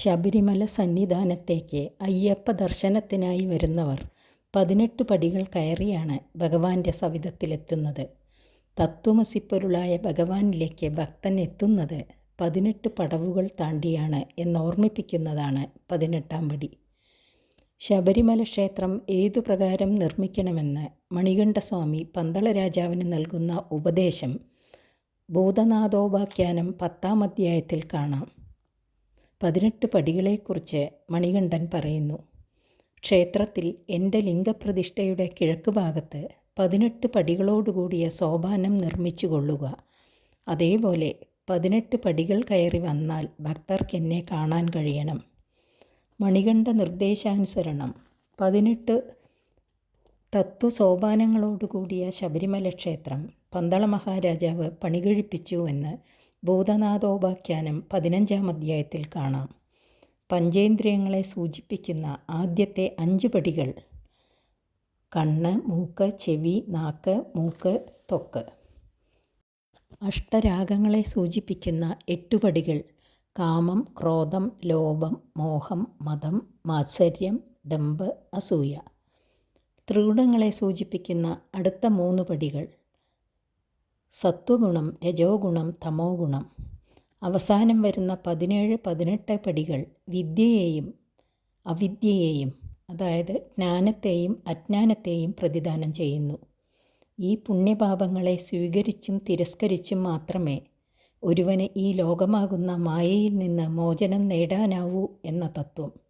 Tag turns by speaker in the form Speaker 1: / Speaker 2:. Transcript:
Speaker 1: ശബരിമല സന്നിധാനത്തേക്ക് അയ്യപ്പ ദർശനത്തിനായി വരുന്നവർ പതിനെട്ട് പടികൾ കയറിയാണ് ഭഗവാന്റെ സവിധത്തിലെത്തുന്നത്. തത്വമസിപ്പൊരുളായ ഭഗവാനിലേക്ക് ഭക്തൻ എത്തുന്നത് പതിനെട്ട് പടവുകൾ താണ്ടിയാണ് എന്നോർമ്മിപ്പിക്കുന്നതാണ് പതിനെട്ടാം പടി. ശബരിമല ക്ഷേത്രം ഏതു പ്രകാരം നിർമ്മിക്കണമെന്ന് മണികണ്ഠസ്വാമി പന്തള രാജാവിന് നൽകുന്ന ഉപദേശം ഭൂതനാഥോപാഖ്യാനം പത്താം അധ്യായത്തിൽ കാണാം. പതിനെട്ട് പടികളെക്കുറിച്ച് മണികണ്ഠൻ പറയുന്നു. ക്ഷേത്രത്തിൽ എന്റെ ലിംഗപ്രതിഷ്ഠയുടെ കിഴക്ക് ഭാഗത്ത് പതിനെട്ട് പടികളോടുകൂടിയ സോപാനം നിർമ്മിച്ചു കൊള്ളുക അതേപോലെ പതിനെട്ട് പടികൾ കയറി വന്നാൽ ഭക്തർക്ക് എന്നെ കാണാൻ കഴിയണം. മണികണ്ഠ നിർദ്ദേശാനുസരണം. പതിനെട്ട് തത്വസോപാനങ്ങളോടുകൂടിയ ശബരിമല ക്ഷേത്രം പന്തള മഹാരാജാവ് പണികഴിപ്പിച്ചുവെന്ന് ഭൂതനാഥോപാഖ്യാനം പതിനഞ്ചാം അധ്യായത്തിൽ കാണാം. പഞ്ചേന്ദ്രിയങ്ങളെ സൂചിപ്പിക്കുന്ന ആദ്യത്തെ അഞ്ച് പടികൾ. കണ്ണ് മൂക്ക് ചെവി നാക്ക് മൂക്ക് തൊക്ക്. അഷ്ടരാഗങ്ങളെ സൂചിപ്പിക്കുന്ന എട്ട് പടികൾ. കാമം ക്രോധം ലോഭം മോഹം മതം മാത്സര്യം ഡംബ് അസൂയ. ത്രിഗുണങ്ങളെ സൂചിപ്പിക്കുന്ന അടുത്ത മൂന്ന് പടികൾ. സത്വഗുണം രജോ ഗുണം തമോ ഗുണം അവസാനം വരുന്ന പതിനേഴ് പതിനെട്ട് പടികൾ വിദ്യയെയും അവിദ്യയെയും അതായത് ജ്ഞാനത്തെയും അജ്ഞാനത്തെയും പ്രതിദാനം ചെയ്യുന്നു. ഈ പുണ്യപാപങ്ങളെ സ്വീകരിച്ചും തിരസ്കരിച്ചും മാത്രമേ ഒരുവന് ഈ ലോകമാകുന്ന മായയിൽ നിന്ന് മോചനം നേടാനാവൂ എന്ന തത്വം.